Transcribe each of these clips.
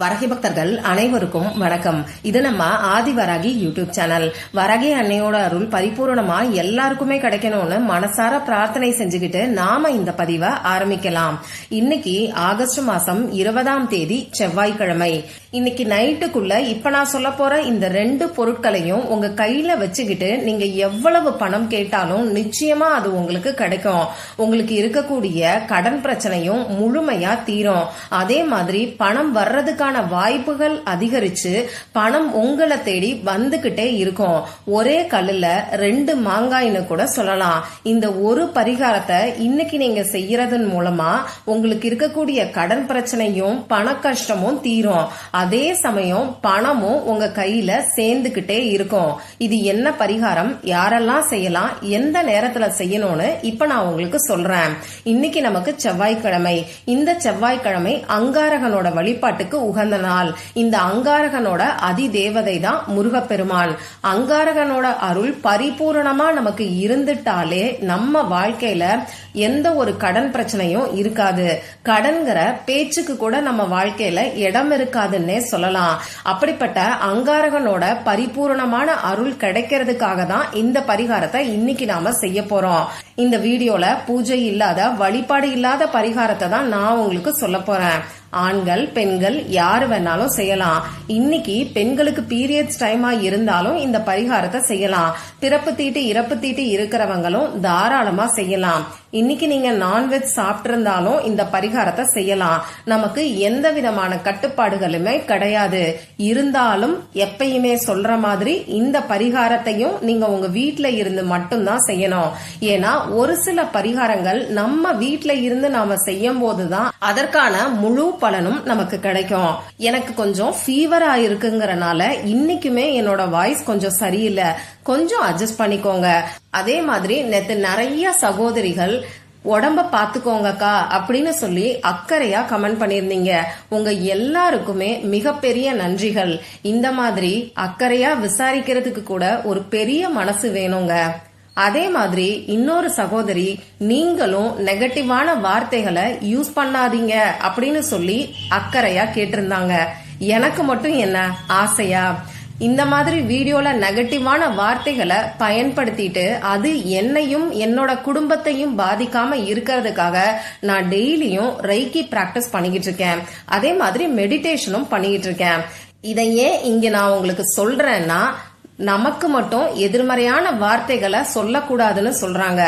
வரகி பக்தர்கள் அனைவருக்கும் வணக்கம். இது நம்ம ஆதி வராகி யூடியூப் சேனல். வரகி அன்னையோட அருள் பரிபூர்ணமா எல்லாருக்குமே கிடைக்கணும்னு மனசார பிரார்த்தனை செஞ்சுக்கிட்டு நாம இந்த பதிவை ஆரம்பிக்கலாம். இன்னைக்கு ஆகஸ்ட் மாசம் இருபதாம் தேதி செவ்வாய்க்கிழமை. இன்னைக்கு நைட்டுக்குள்ள இப்ப நான் சொல்ல போற இந்த ரெண்டு பொருட்களையும் உங்க கையில வச்சுக்கிட்டு நீங்க எவ்வளவு பணம் கேட்டாலும் நிச்சயமா அது உங்களுக்கு கிடைக்கும். உங்களுக்கு இருக்கக்கூடிய கடன் பிரச்சனையும் முழுமையா தீரும். அதே மாதிரி பணம் வர்றதுக்கு வர்றதுக்கான வாய்ப்புகள் அதிகரிச்சு பணம் உங்களை தேடி வந்துகிட்டே இருக்கும். ஒரே கல்லுல ரெண்டு மாங்காய்னு கூட சொல்லலாம். இந்த ஒரு பரிகாரத்தை இன்னைக்கு நீங்க செய்யறதன் மூலமா உங்களுக்கு இருக்கக்கூடிய கடன் பிரச்சனையும் பண கஷ்டமும் தீரும். அதே சமயம் பணமும் உங்க கையில சேர்ந்துகிட்டே இருக்கும். இது என்ன பரிகாரம்? யாரெல்லாம் செய்யலாம்? எந்த நேரத்துல செய்யணும்னு இப்ப நான் உங்களுக்கு சொல்றேன். இன்னைக்கு நமக்கு செவ்வாய்க்கிழமை. இந்த செவ்வாய்க்கிழமை அங்காரகனோட வழிபாட்டுக்கு உகந்த நாள் இந்த அங்காரகனோட அதி தேவதை தான் முருகப்பெருமான் அங்காரகனோட அருள் பரிபூரணமா நமக்கு இருந்துட்டாலே நம்ம வாழ்க்கையில எந்த ஒரு கடன் பிரச்சனையும் இருக்காது. கடன்கிற பேச்சுக்கு கூட நம்ம வாழ்க்கையில இடம் இருக்காதுன்னே சொல்லலாம். அப்படிப்பட்ட அங்காரகனோட பரிபூரணமான அருள் கிடைக்கிறதுக்காக தான் இந்த பரிகாரத்தை இன்னைக்கு நாம செய்ய போறோம். இந்த வீடியோல பூஜை இல்லாத வழிபாடு இல்லாத பரிகாரத்தை தான் நான் உங்களுக்கு சொல்ல போறேன். ஆண்கள் பெண்கள் யாரு வேணாலும் செய்யலாம். இன்னைக்கு பெண்களுக்கு பீரியட்ஸ் டைமா இருந்தாலும் இந்த பரிகாரத்தை செய்யலாம். பிறப்பு தீட்டு இறப்பு தீட்டு இருக்கிறவங்களும் தாராளமா செய்யலாம். இன்னைக்கு நீங்க நான்வெஜ் சாப்பிட்டிருந்தாலும் இந்த பரிகாரத்தை செய்யலாம். நமக்கு எந்த விதமான கட்டுப்பாடுகளுமே கிடையாது. இருந்தாலும் எப்பயுமே சொல்ற மாதிரி இந்த பரிகாரத்தையும் நீங்க உங்க வீட்ல இருந்து மட்டும்தான் செய்யணும். ஏன்னா ஒரு சில பரிகாரங்கள் நம்ம வீட்ல இருந்து நாம செய்யும் போதுதான் அதற்கான முழு பலனும் நமக்கு கிடைக்கும். எனக்கு கொஞ்சம் ஃபீவரா இருக்குங்கிறனால இன்னைக்குமே என்னோட வாய்ஸ் கொஞ்சம் சரியில்லை. கொஞ்சம் அட்ஜஸ்ட் பண்ணிக்கோங்க. அதே மாதிரி நேத்து நிறைய சகோதரிகள் உடம்ப பாத்துக்கோங்கக்கா அப்படின்னு சொல்லி அக்கறையா கமெண்ட் பண்ணிருந்தீங்க உங்க எல்லாருக்குமே மிகப்பெரிய நன்றிகள். இந்த மாதிரி அக்கறையா விசாரிக்கிறதுக்கு கூட ஒரு பெரிய மனசு வேணுங்க. அதே மாதிரி இன்னொரு சகோதரி நீங்களும் நெகட்டிவான வார்த்தைகளை யூஸ் பண்ணாதீங்க அப்படின்னு சொல்லி அக்கறையா கேட்டிருந்தாங்க. எனக்கு மட்டும் என்ன ஆசையா? இந்த மாதிரி வீடியோல நெகட்டிவான வார்த்தைகளை பயன்படுத்திட்டு அது என்னையும் என்னோட குடும்பத்தையும் பாதிக்காம இருக்கிறதுக்காக நான் டெய்லியும் ரைக்கி பிராக்டிஸ் பண்ணிக்கிட்டு இருக்கேன். அதே மாதிரி மெடிடேஷனும் பண்ணிக்கிட்டு இருக்கேன். இதை ஏன் இங்க நான் உங்களுக்கு சொல்றேன்னா நமக்கு மட்டும் எதிர்மறையான வார்த்தைகளை சொல்லக்கூடாதுன்னு சொல்றாங்க.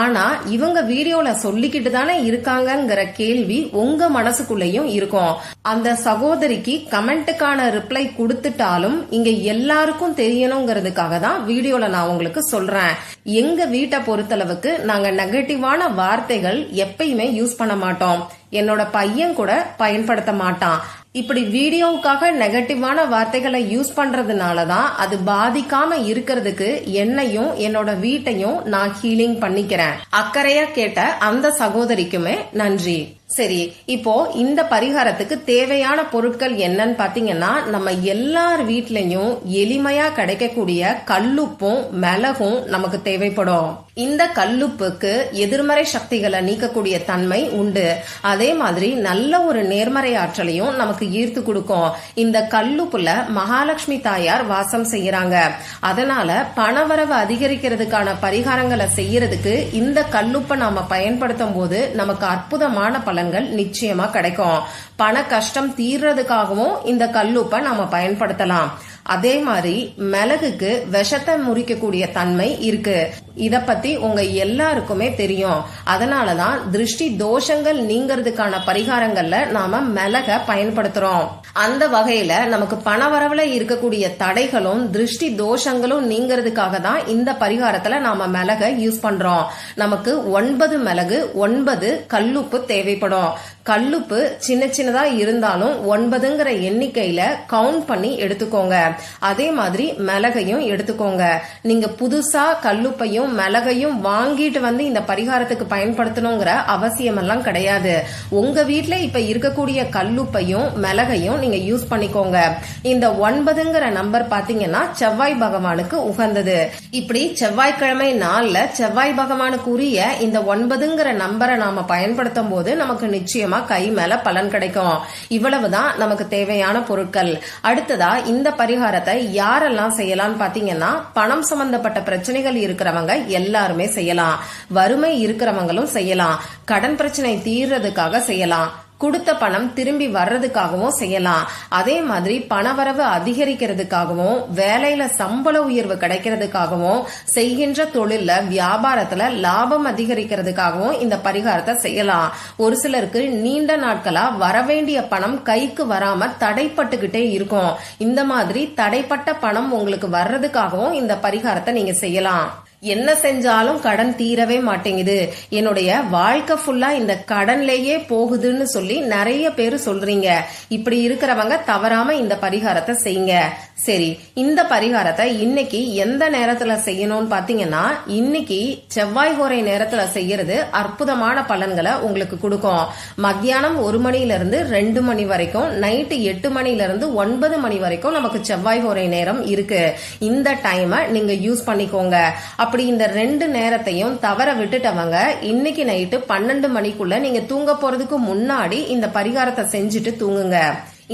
ஆனா இவங்க வீடியோல சொல்லிக்கிட்டு தானே இருக்காங்கங்கிற கேள்வி உங்க மனசுக்குள்ளேயும் இருக்கும். அந்த சகோதரிக்கு கமெண்ட்டுக்கான ரிப்ளை கொடுத்துட்டாலும் இங்க எல்லாருக்கும் தெரியணுங்கிறதுக்காக தான் வீடியோல நான் உங்களுக்கு சொல்றேன். எங்க வீட்டை பொறுத்தளவுக்கு நாங்க நெகட்டிவான வார்த்தைகள் எப்பயுமே யூஸ் பண்ண மாட்டோம். என்னோட பையன் கூட பயன்படுத்த மாட்டான். இப்படி வீடியோவுக்காக நெகட்டிவான வார்த்தைகளை யூஸ் பண்றதுனால தான் அது பாதிக்காம இருக்கிறதுக்கு என்னையும் என்னோட வீட்டையும் நான் ஹீலிங் பண்ணிக்கிறேன். அக்கறையா கேட்ட அந்த சகோதரிக்குமே நன்றி. சரி இப்போ இந்த பரிகாரத்துக்கு தேவையான பொருட்கள் என்னன்னு பாத்தீங்கன்னா நம்ம எல்லார் வீட்லயும் எளிமையா கிடைக்கக்கூடிய கல்லுப்பும் மிளகும் நமக்கு தேவைப்படும். இந்த கல்லுப்புக்கு எதிர்மறை சக்திகளை நீக்கக்கூடிய தன்மை உண்டு. அதே மாதிரி நல்ல ஒரு நேர்மறை ஆற்றலையும் நமக்கு ஈர்த்து கொடுக்கும். இந்த கல்லுப்புல மகாலட்சுமி தாயார் வாசம் செய்யறாங்க. அதனால பணவரவு அதிகரிக்கிறதுக்கான பரிகாரங்களை செய்யறதுக்கு இந்த கல்லுப்பை நாம பயன்படுத்தும் போது நமக்கு அற்புதமான பலன்கள் நிச்சயமா கிடைக்கும். பண கஷ்டம் தீர்றதுக்காகவும் இந்த கல்லுப்பை நாம பயன்படுத்தலாம். அதே மாதிரி மிளகுக்கு விஷத்தை முறிக்கக்கூடிய தன்மை இருக்கு. இத பத்தி உங்க எல்லாருக்குமே தெரியும். அதனாலதான் திருஷ்டி தோஷங்கள் நீங்கிறதுக்கான பரிகாரங்கள்ல நாம மிளக பயன்படுத்துறோம். அந்த வகையில நமக்கு பண வரவுல இருக்கக்கூடிய தடைகளும் திருஷ்டி தோஷங்களும் நீங்கிறதுக்காக தான் இந்த பரிகாரத்துல நாம மிளக யூஸ் பண்றோம். நமக்கு ஒன்பது மிளகு ஒன்பது கல்லுப்பு தேவைப்படும். கல்லுப்பு சின்ன சின்னதா இருந்தாலும் ஒன்பதுங்கிற எண்ணிக்கையில கவுண்ட் பண்ணி எடுத்துக்கோங்க. அதே மாதிரி மிளகையும் எடுத்துக்கோங்க. நீங்க புதுசா கல்லுப்பையும் மிளகையும் வாங்கிட்டு வந்து இந்த பரிகாரத்துக்கு பயன்படுத்தணுங்கிற அவசியம் எல்லாம் கிடையாது. உங்க வீட்டுல இப்ப இருக்கக்கூடிய கல்லுப்பையும் மிளகையும் நீங்க யூஸ் பண்ணிக்கோங்க. இந்த ஒன்பதுங்கிற நம்பர் பாத்தீங்கன்னா செவ்வாய் பகவானுக்கு உகந்தது. இப்படி செவ்வாய்க்கிழமை நாள்ல செவ்வாய் பகவானுக்கு உரிய இந்த ஒன்பதுங்கிற நம்பரை நாம பயன்படுத்தும் போது நமக்கு நிச்சயமா கை மேல பலன் கிடைக்கும். இவ்வளவுதான் நமக்கு தேவையான பொருட்கள். அடுத்ததா இந்த பரிகாரத்தை யாரெல்லாம் செய்யலாம்னு பாத்தீங்கன்னா பணம் சம்பந்தப்பட்ட பிரச்சனைகள் இருக்கிறவங்க எல்லாருமே செய்யலாம். வறுமை இருக்கிறவங்களும் செய்யலாம். கடன் பிரச்சனை தீர்றதுக்காக செய்யலாம். கொடுத்த பணம் திரும்பி வர்றதுக்காகவும் செய்யலாம். அதே மாதிரி பணவரவு அதிகரிக்கிறதுக்காகவும் வேலையில சம்பள உயர்வு கிடைக்கிறதுக்காகவும் செய்கின்ற தொழில்ல வியாபாரத்துல லாபம் அதிகரிக்கிறதுக்காகவும் இந்த பரிகாரத்தை செய்யலாம். ஒரு சிலருக்கு நீண்ட நாட்களா வரவேண்டிய பணம் கைக்கு வராம தடைப்பட்டுக்கிட்டே இருக்கும். இந்த மாதிரி தடைப்பட்ட பணம் உங்களுக்கு வர்றதுக்காகவும் இந்த பரிகாரத்தை நீங்க செய்யலாம். என்ன செஞ்சாலும் கடன் தீரவே மாட்டேங்குது. என்னுடைய வாழ்க்கை ஃபுல்லா இந்த கடன்லயே போகுதுன்னு சொல்லி நிறைய பேர் சொல்றீங்க. இப்படி இருக்கிறவங்க தவறாம இந்த பரிகாரத்தை செய்யுங்க. சரி இந்த பரிகாரத்தை இன்னைக்கு எந்த நேரத்துல செய்யணும்னு பாத்தீங்கன்னா இன்னைக்கு செவ்வாய் கோரை நேரத்துல செய்யறது அற்புதமான பலன்களை உங்களுக்கு கொடுக்கும். மத்தியானம் ஒரு மணில இருந்து ரெண்டு மணி வரைக்கும் நைட்டு எட்டு மணில இருந்து ஒன்பது மணி வரைக்கும் நமக்கு செவ்வாய் கோரை நேரம் இருக்கு. இந்த டைமை நீங்க யூஸ் பண்ணிக்கோங்க. அப்படி இந்த ரெண்டு நேரத்தையும் தவற விட்டுட்டவங்க இன்னைக்கு நைட்டு பன்னெண்டு மணிக்குள்ள நீங்க தூங்க போறதுக்கு முன்னாடி இந்த பரிகாரத்தை செஞ்சுட்டு தூங்குங்க.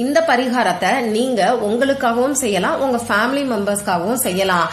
இந்த பரிகாரத்தை நீங்க உங்களுக்காகவும் செய்யலாம் உங்க ஃபேமிலி மெம்பர்ஸ்க்காகவும் செய்யலாம்.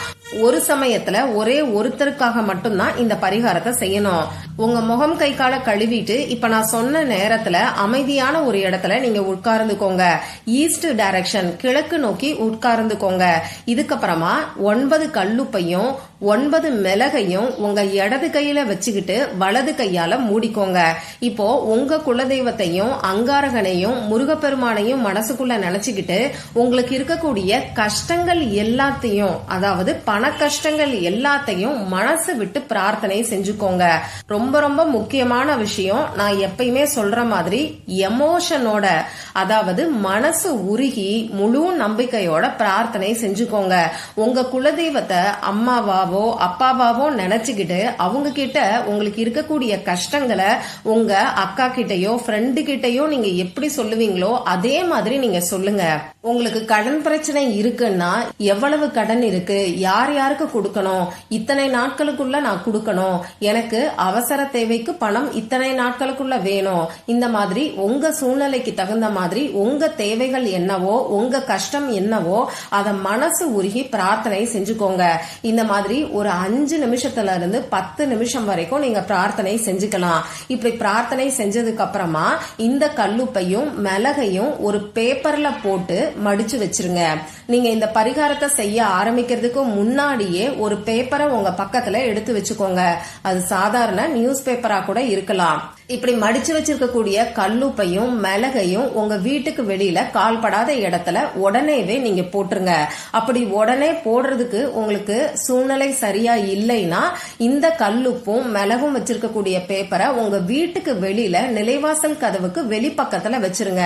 ஒரு சமயத்துல ஒரே ஒருத்தருக்காக மட்டும்தான் இந்த பரிகாரத்தை செய்யணும். உங்க முகம் கை கால கழுவிட்டு இப்ப நான் சொன்ன நேரத்துல அமைதியான ஒரு இடத்துல நீங்க உட்கார்ந்துக்கோங்க. ஈஸ்ட் டைரக்ஷன் கிழக்கு நோக்கி உட்கார்ந்துக்கோங்க. இதுக்கப்புறமா ஒன்பது கல்லுப்பையும் ஒன்பது மிளகையும் உங்க இடது கையில வச்சுக்கிட்டு வலது கையால மூடிக்கோங்க. இப்போ உங்க குலதெய்வத்தையும் அங்காரகனையும் முருகப்பெருமானையும் மனசுக்குள்ள நினைச்சுக்கிட்டு உங்களுக்கு இருக்கக்கூடிய கஷ்டங்கள் எல்லாத்தையும் அதாவது பண கஷ்டங்கள் எல்லாத்தையும் மனசு விட்டு பிரார்த்தனை செஞ்சுக்கோங்க. ரொம்ப ரொம்ப ரொம்ப முக்கியமான விஷயம். நான் எப்பயுமே சொல்ற மாதிரி எமோஷனோட அதாவது மனசு உருகி முழு நம்பிக்கையோட பிரார்த்தனை செஞ்சுக்கோங்க. உங்க குலதெய்வத்தை அம்மாவாவோ அப்பாவாவோ நினைச்சுக்கிட்டு அவங்க கிட்ட உங்களுக்கு இருக்கக்கூடிய கஷ்டங்களை உங்க அக்கா கிட்டயோ ஃப்ரெண்டு கிட்டயோ நீங்க எப்படி சொல்லுவீங்களோ அதே மாதிரி நீங்க சொல்லுங்க. உங்களுக்கு கடன் பிரச்சனை இருக்குன்னா எவ்வளவு கடன் இருக்கு? யார் யாருக்கு கொடுக்கணும்? இத்தனை நாட்களுக்குள்ள நான் கொடுக்கணும். எனக்கு அவசர தேவைக்கு பணம் இத்தனை நாட்களுக்குள்ள வேணும். இந்த மாதிரி உங்க சூழ்நிலைக்கு தகுந்த மாதிரி உங்க தேவைகள் என்னவோ உங்க கஷ்டம் என்னவோ அதை மனசு உருகி பிரார்த்தனை செஞ்சுக்கோங்க. இந்த மாதிரி ஒரு அஞ்சு நிமிஷத்துல இருந்து பத்து நிமிஷம் வரைக்கும் நீங்க பிரார்த்தனை செஞ்சுக்கலாம். இப்படி பிரார்த்தனை செஞ்சதுக்கு அப்புறமா இந்த கல்லுப்பையும் மிளகையும் ஒரு பேப்பர்ல போட்டு மடிச்சு வச்சிருங்க. நீங்க இந்த பரிகாரத்தை செய்ய ஆரம்பிக்கிறதுக்கு முன்னாடியே ஒரு பேப்பரை உங்க பக்கத்துல எடுத்து வச்சுக்கோங்க. அது சாதாரண நியூஸ் பேப்பரா கூட இருக்கலாம். இப்படி மடிச்சு வச்சிருக்கக்கூடிய கல்லுப்பையும் மிளகையும் உங்க வீட்டுக்கு வெளியில கால்படாத இடத்துல உடனேவே நீங்க போட்டுருங்க. அப்படி உடனே போடுறதுக்கு உங்களுக்கு சூழ்நிலை சரியா இல்லைன்னா இந்த கல்லுப்பும் மிளகும் வச்சிருக்கக்கூடிய பேப்பரை உங்க வீட்டுக்கு வெளியில நிலைவாசல் கதவுக்கு வெளிப்பக்கத்துல வச்சிருங்க.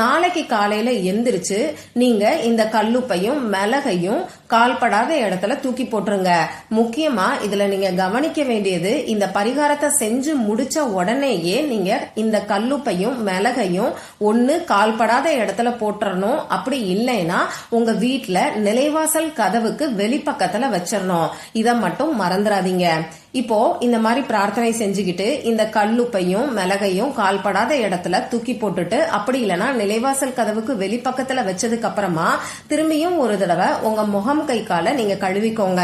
நாளைக்கு காலையில எந்திரிச்சு நீங்க இந்த கல்லுப்பையும் மிளகையும் கால்படாத இடத்துல தூக்கி போட்டுருங்க. முக்கியமா இதுல நீங்க கவனிக்க வேண்டியது இந்த பரிகாரத்தை செஞ்சு முடிச்ச உடனேயே நீங்க இந்த கல்லுப்பையும் மிளகையும் ஒண்ணு கால்படாத இடத்துல போட்டுறணும். அப்படி இல்லைன்னா உங்க வீட்ல நிலைவாசல் கதவுக்கு வெளிப்பக்கத்துல வச்சிடணும். இதை மட்டும் மறந்துடாதீங்க. இப்போ இந்த மாதிரி பிரார்த்தனை செஞ்சுக்கிட்டு இந்த கல்லுப்பையும் மிளகையும் கால்படாத இடத்துல தூக்கி போட்டுட்டு அப்படி இல்லைன்னா நிலைவாசல் கதவுக்கு வெளிப்பக்கத்துல வச்சதுக்கு அப்புறமா திரும்பியும் ஒரு தடவை உங்க முகம் கை காலை நீங்க கழுவிக்கோங்க.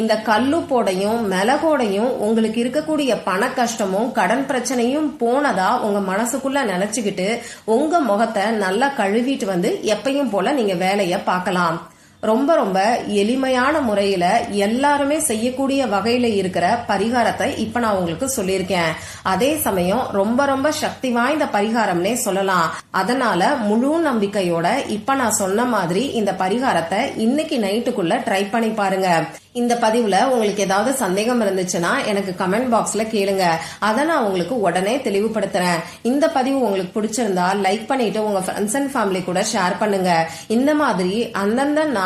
இந்த கல்லுப்போடையும் மிளகோடையும் உங்களுக்கு இருக்கக்கூடிய பண கஷ்டமும் கடன் பிரச்சனையும் போனதா உங்க மனசுக்குள்ள நினைச்சுக்கிட்டு உங்க முகத்தை நல்லா கழுவிட்டு வந்து எப்பையும் போல நீங்க வேலைய பார்க்கலாம். ரொம்ப ரொம்ப எளிமையான முறையில எல்லாருமே செய்யக்கூடிய வகையில இருக்கிற பரிகாரத்தை இப்ப நான் உங்களுக்கு சொல்லியிருக்கேன். அதே சமயம் ரொம்ப ரொம்ப சக்தி வாய்ந்த பரிகாரம்னே சொல்லலாம். அதனால முழு நம்பிக்கையோட இப்ப நான் சொன்ன மாதிரி இந்த பரிகாரத்தை இன்னைக்கு நைட்டுக்குள்ள ட்ரை பண்ணி பாருங்க. இந்த பதிவுல உங்களுக்கு ஏதாவது சந்தேகம் இருந்துச்சுன்னா எனக்கு கமெண்ட் பாக்ஸ்ல கேளுங்க. அதை நான் உங்களுக்கு உடனே தெளிவுபடுத்துறேன். இந்த பதிவு உங்களுக்கு பிடிச்சிருந்தா லைக் பண்ணிட்டு உங்க ஃப்ரெண்ட்ஸ் அண்ட் ஃபேமிலி கூட ஷேர் பண்ணுங்க. இந்த மாதிரி அந்தந்த